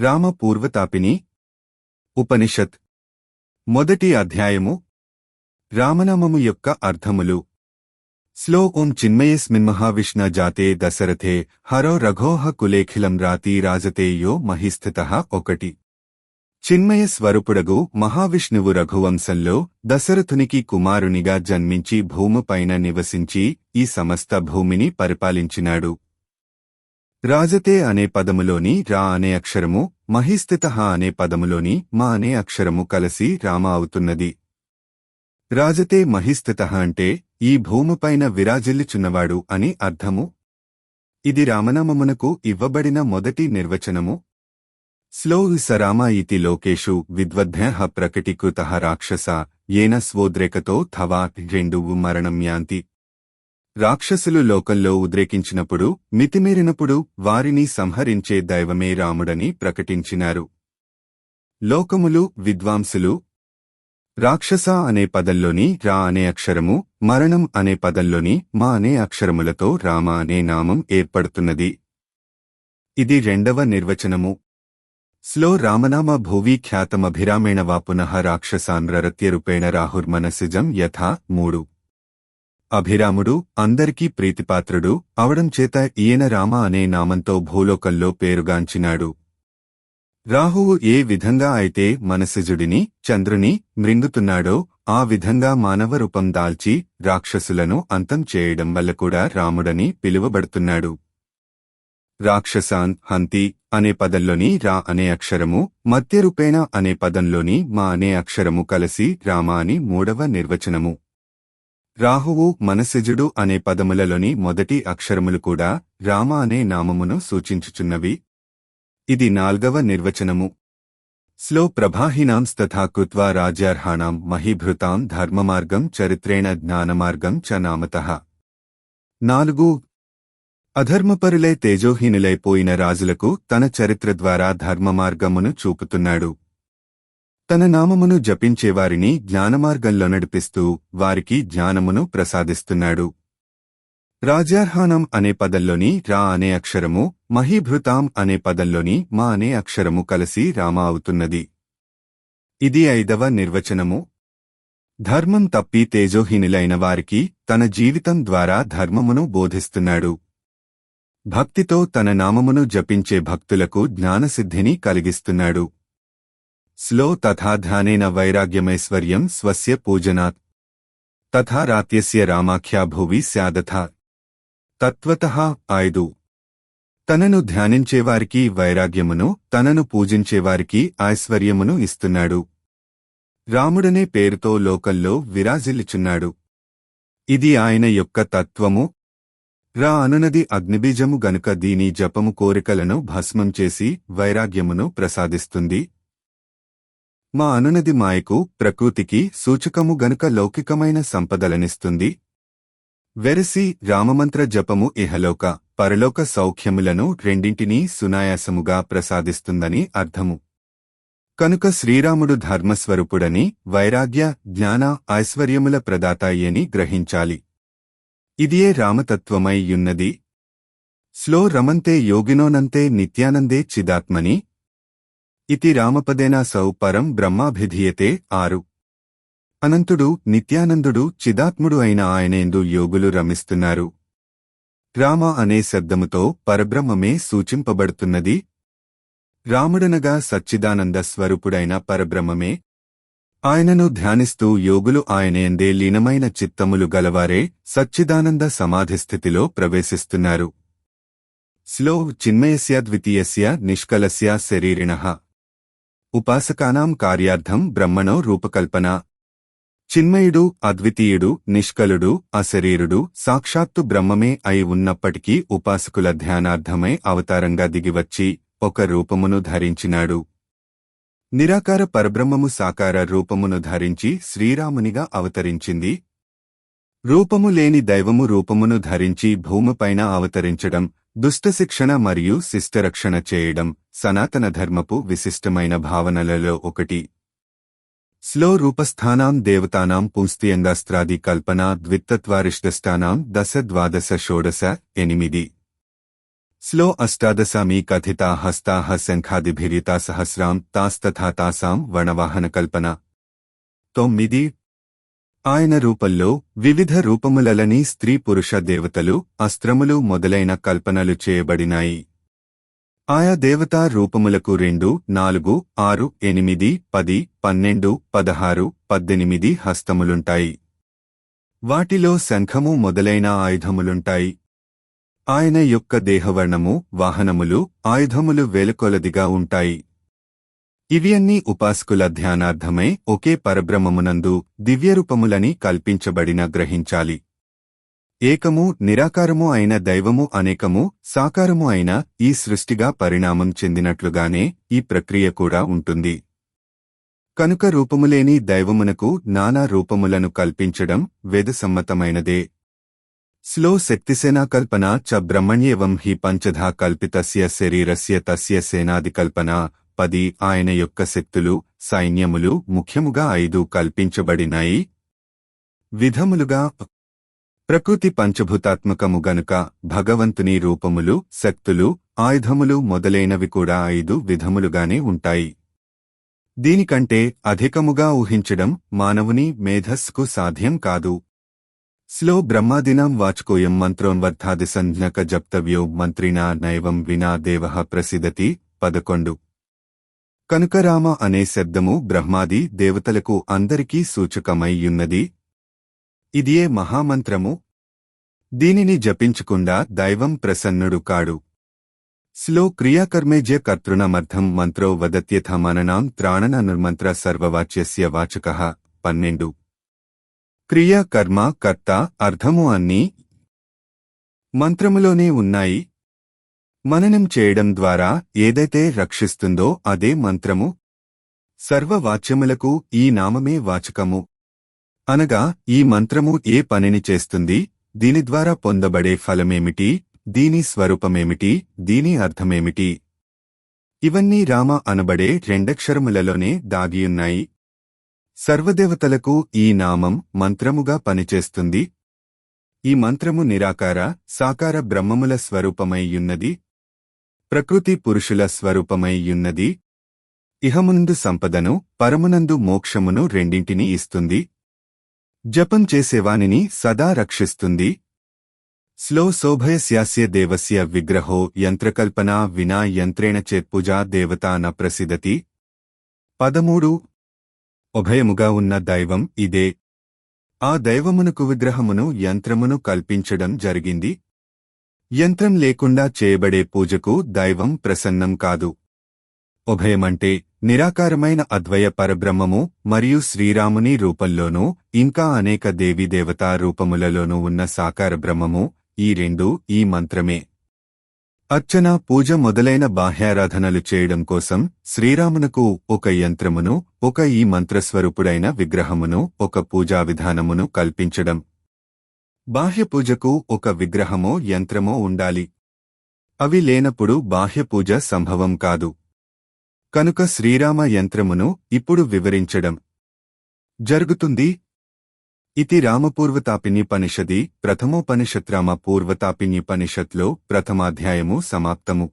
రామ పూర్వతాపిని ఉపనిషత్. మొదటి అధ్యాయము రామనామము యొక్క అర్థములు. స్లో ఓం చిన్మయస్మిన్మహావిష్ణ జాతే దశరథే హరో రఘోహ కులేఖిలం రాతి రాజతే యో మహిస్థిత ఒకటి. చిన్మయ స్వరూపుడగు మహావిష్ణువు రఘువంశంలో దశరథునికి కుమారునిగా జన్మించి భూమిపైన నివసించి ఈ సమస్త భూమిని పరిపాలించినాడు. రాజతే అనే పదములోని రా అనే అక్షరము మహిస్థితహ అనే పదములోని మా అనే అక్షరము కలిసి రామ అవుతున్నది. రాజతే మహిస్థితహ అంటే ఈ భూమిపైన విరాజిల్లుచున్నవాడు అని అర్థము. ఇది రామనామమునకు ఇవ్వబడిన మొదటి నిర్వచనము. స్లో సరామ ఇతి లోకేషు విద్వద్భ్య ప్రకటీకృత రాక్షస ఏన స్వోద్రేకతో థవా రెండు మరణం యాంతి. రాక్షసులు లోకంలో ఉద్రేకించినప్పుడు మితిమీరినప్పుడు వారిని సంహరించే దైవమే రాముడని ప్రకటించినారు. లోకములు విద్వాంసులు రాక్షస అనే పదంలోని రా అనే అక్షరము మరణం అనే పదంలోని మా అనే అక్షరములతో రామ అనే నామం ఏర్పడుతున్నది. ఇది రెండవ నిర్వచనము. స్లో రామనామ భూవి ఖ్యాతమభిరామేణ వా రాక్షసాన్ రాక్షసాన్రరత్యరూపేణ రాహుర్మనసిజం యథా మూడు. అభిరాముడు అందరికీ ప్రీతిపాత్రుడు అవడం చేత ఈయన రామ అనే నామంతో భూలోకంలో పేరుగాంచినాడు. రాహువు ఏ విధంగా అయితే మనసిజుడిని చంద్రుని మృంగుతున్నాడో ఆ విధంగా మానవ రూపం దాల్చి రాక్షసులను అంతం చేయడం వల్ల కూడా రాముడని పిలువబడుతున్నాడు. రాక్షసాన్ హంతి అనే పదంలోని రా అనే అక్షరము మధ్యరూపేణ అనే పదంలోని మా అనే అక్షరము కలిసి రామ అని మూడవ నిర్వచనము. రాహువు మనసిజుడు అనే పదములలోని మొదటి అక్షరములు కూడా రామ అనే నామమును సూచించుచున్నవి. ఇది నాల్గవ నిర్వచనము. స్లో ప్రభాహినాంస్తథా కృత్వా రాజ్యార్హాణాం మహీభృతాం ధర్మమార్గం చరిత్రేణ జ్ఞానమార్గం చ నామతః. నాలుగు. అధర్మపరులై తేజోహీనులైపోయిన రాజులకు తన చరిత్ర ద్వారా ధర్మమార్గమును చూపుతున్నాడు. తన నామమును జపించేవారిని జ్ఞానమార్గంలో నడిపిస్తూ వారికి జ్ఞానమును ప్రసాదిస్తున్నాడు. రాజ్యార్హానం అనే పదంలోని రా అనే అక్షరము మహీభృతాం అనే పదంలోని మా అనే అక్షరము కలిసి రామ అవుతున్నది. ఇది ఐదవ నిర్వచనము. ధర్మం తప్పి తేజోహీనులైన వారికి తన జీవితం ద్వారా ధర్మమును బోధిస్తున్నాడు. భక్తితో తన నామమును జపించే భక్తులకు జ్ఞానసిద్ధిని కలిగిస్తున్నాడు. స్లో తథా ధ్యానేన వైరాగ్యమైశ్వర్యం స్వస్య పూజనాత్. తథా రాత్యస్య రామాఖ్యా భువి స్యాదథ. తత్వత ఐదు. తనను ధ్యానించేవారికి వైరాగ్యమును తనను పూజించేవారికి ఐశ్వర్యమును ఇస్తున్నాడు. రాముడనే పేరుతో లోకల్లో విరాజిల్లుచున్నాడు. ఇది ఆయన యొక్క తత్వము. రా అనునది అగ్నిబీజము గనుక దీని జపము కోరికలను భస్మం చేసి వైరాగ్యమును ప్రసాదిస్తుంది. మా అనునది మాయకు ప్రకృతికి సూచకము గనుక లౌకికమైన సంపదలనిస్తుంది. వెరసి రామమంత్ర జపము ఇహలోక పరలోక సౌఖ్యములను రెండింటినీ సునాయాసముగా ప్రసాదిస్తుందని అర్థము. కనుక శ్రీరాముడు ధర్మస్వరూపుడని వైరాగ్య జ్ఞాన ఐశ్వర్యముల ప్రదాతాయని గ్రహించాలి. ఇదియే రామతత్వమై యున్నది స్లో రమంతే యోగినోనంతే నిత్యానందే చిదాత్మని ఇతి రామపదేనా సౌ పరం బ్రహ్మాభిధీయతే ఆరు. అనంతుడు నిత్యానందుడు చిదాత్ముడు అయిన ఆయనేందు యోగులు రమిస్తున్నారు. రామ అనే శబ్దముతో పరబ్రహ్మమే సూచింపబడుతున్నది. రాముడనగా సచ్చిదానంద స్వరూపుడైన పరబ్రహ్మమే. ఆయనను ధ్యానిస్తూ యోగులు ఆయనేందే లీనమైన చిత్తములు గలవారే సచ్చిదానంద సమాధిస్థితిలో ప్రవేశిస్తున్నారు. స్లో చిన్మయస్య ద్వితీయస్య నిష్కలస్య శరీరిణ. ఉపాసకానాం కార్యార్థం బ్రహ్మణో రూపకల్పన. చిన్మయుడు అద్వితీయుడు నిష్కలుడు అశరీరుడు సాక్షాత్తు బ్రహ్మమే అయి ఉన్నప్పటికీ ఉపాసకుల ధ్యానార్థమై అవతారంగా దిగివచ్చి ఒక రూపమును ధరించినాడు. నిరాకార పరబ్రహ్మము సాకార రూపమును ధరించి శ్రీరామునిగా అవతరించింది. రూపము లేని దైవము రూపమును ధరించి భూమిపైన అవతరించడం. దుష్టశిక్షణ మరియు శిష్టరక్షణ చేయడం సనాతన ధర్మపు విశిష్టమైన భావనలలో ఒకటి. స్లో రూపస్థానాం దేవతానాం పుంస్తియంగాస్త్రాది కల్పన ద్విత్తత్వారిష్టస్థానాం దశ ద్వాదశ షోడశ ఎనిమిది. స్లో అష్టాదశామి కథితా హస్తాహ శంఖాదిభిరితా సహస్రాం తాస్తథా తాసాం వణవాహన కల్పన. తొమ్మిది. ఆయన రూపంలో వివిధ రూపములలని స్త్రీ పురుష దేవతలు అస్త్రములు మొదలైన కల్పనలు చేయబడినాయి. ఆయా దేవతా రూపములకు రెండు నాలుగు ఆరు ఎనిమిది పది పన్నెండు పదహారు పద్దెనిమిది హస్తములుంటాయి. వాటిలో శంఖము మొదలైన ఆయుధములుంటాయి. ఆయన యొక్క దేహవర్ణము వాహనములు ఆయుధములు వేలకొలదిగా ఉంటాయి. ఇవి ఉపాసకుల ధ్యానార్థమై ఒకే పరబ్రహ్మమునందు దివ్యరూపములని కల్పించబడిన గ్రహించాలి. ఏకము నిరాకారము అయిన దైవము అనేకము సాకారము అయిన ఈ సృష్టిగా పరిణామం చెందినట్లుగానే ఈ ప్రక్రియ కూడా ఉంటుంది. కనుక రూపములేని దైవమునకు నానా రూపములను కల్పించడం వేదసమ్మతమైనదే. స్లో శక్తిసేనా కల్పన చ బ్రహ్మణ్యేవం హి పంచధా కల్పితస్య శరీరస్య తస్య సేనాది కల్పన పది ఆయన యొక్క శక్తులు సైన్యములు ముఖ్యముగా ఐదు కల్పించబడినాయి. విధములుగా ప్రకృతి పంచభూతాత్మకము గనుక భగవంతుని రూపములు శక్తులు ఆయుధములు మొదలైనవి కూడా ఐదు విధములుగానే ఉంటాయి. దీనికంటే అధికముగా ఊహించడం మానవుని మేధస్సుకు సాధ్యం కాదు. స్లో బ్రహ్మాదినాం వాచుకోయం మంత్రోన్వర్ధాది సంజ్ఞక జప్తవ్యో మంత్రినా నైవం వినా దేవ ప్రసిదతి పదకొండు. కనుక రామ అనే శబ్దము బ్రహ్మాది దేవతలకు అందరికీ సూచకమైయున్నది ఇదియే మహామంత్రము. దీనిని జపించకుండా దైవం ప్రసన్నుడు కాడు. స్లో క్రియాకర్మేజ్య కర్తృణమర్థం మంత్రో వదత్యథ మననాం త్రాణన నిర్మంత్ర సర్వవాచ్యస్య వాచక పన్నెండు. క్రియా కర్మ కర్త అర్థము అన్నీ మంత్రములోనే ఉన్నాయి. మననం చేయడం ద్వారా ఏదైతే రక్షిస్తుందో అదే మంత్రము. సర్వవాచ్యములకు ఈ నామమే వాచకము. అనగా ఈ మంత్రము ఏ పనిని చేస్తుంది దీని ద్వారా పొందబడే ఫలమేమిటి దీని స్వరూపమేమిటి దీని అర్థమేమిటి. ఇవన్నీ రామ అనబడే రెండక్షరములలోనే దాగియున్నాయి. సర్వదేవతలకు ఈ నామం మంత్రముగా పనిచేస్తుంది. ఈ మంత్రము నిరాకార సాకార బ్రహ్మముల స్వరూపమైయున్నది ప్రకృతి పురుషుల స్వరూపమైయున్నది ఇహమునందు సంపదను పరమునందు మోక్షమును రెండింటిని ఇస్తుంది. జపం చేసేవానిని సదా రక్షిస్తుంది. స్లో శోభయస్యాస్య దేవస్య విగ్రహో యంత్రకల్పనా వినా యంత్రేణ చేత్పూజా దేవతా న ప్రసిద్ధతి. పదమూడు. ఉభయముగా ఉన్న దైవం ఇదే. ఆ దైవమునకు విగ్రహమును యంత్రమును కల్పించడం జరిగింది. యంత్రం లేకుండా చేయబడే పూజకు దైవం ప్రసన్నం కాదు. ఉభయమంటే నిరాకారమైన అద్వయ పరబ్రహ్మము మరియు శ్రీరాముని రూపంలోనూ ఇంకా అనేక దేవీదేవతా రూపములలోనూ ఉన్న సాకార బ్రహ్మము ఈ రెండు ఈ మంత్రమే. అర్చన పూజ మొదలైన బాహ్యారాధనలు చేయడం కోసం శ్రీరామునకు ఒక యంత్రమును ఒక ఈ మంత్రస్వరూపుడైన విగ్రహమును ఒక పూజా విధానమును కల్పించడం. బాహ్య పూజకు ఒక విగ్రహమో యంత్రమో ఉండాలి. అవి లేనప్పుడు బాహ్య పూజ సంభవం కాదు. కనుక శ్రీరామ యంత్రమును ఇప్పుడు వివరించడం. జరుగుతుంది. ఇతి రామపూర్వతాపిన్యపనిషది ప్రథమోపనిషత్ రామ పూర్వతాపిన్యపనిషత్లో ప్రథమాధ్యాయము సమాప్తము.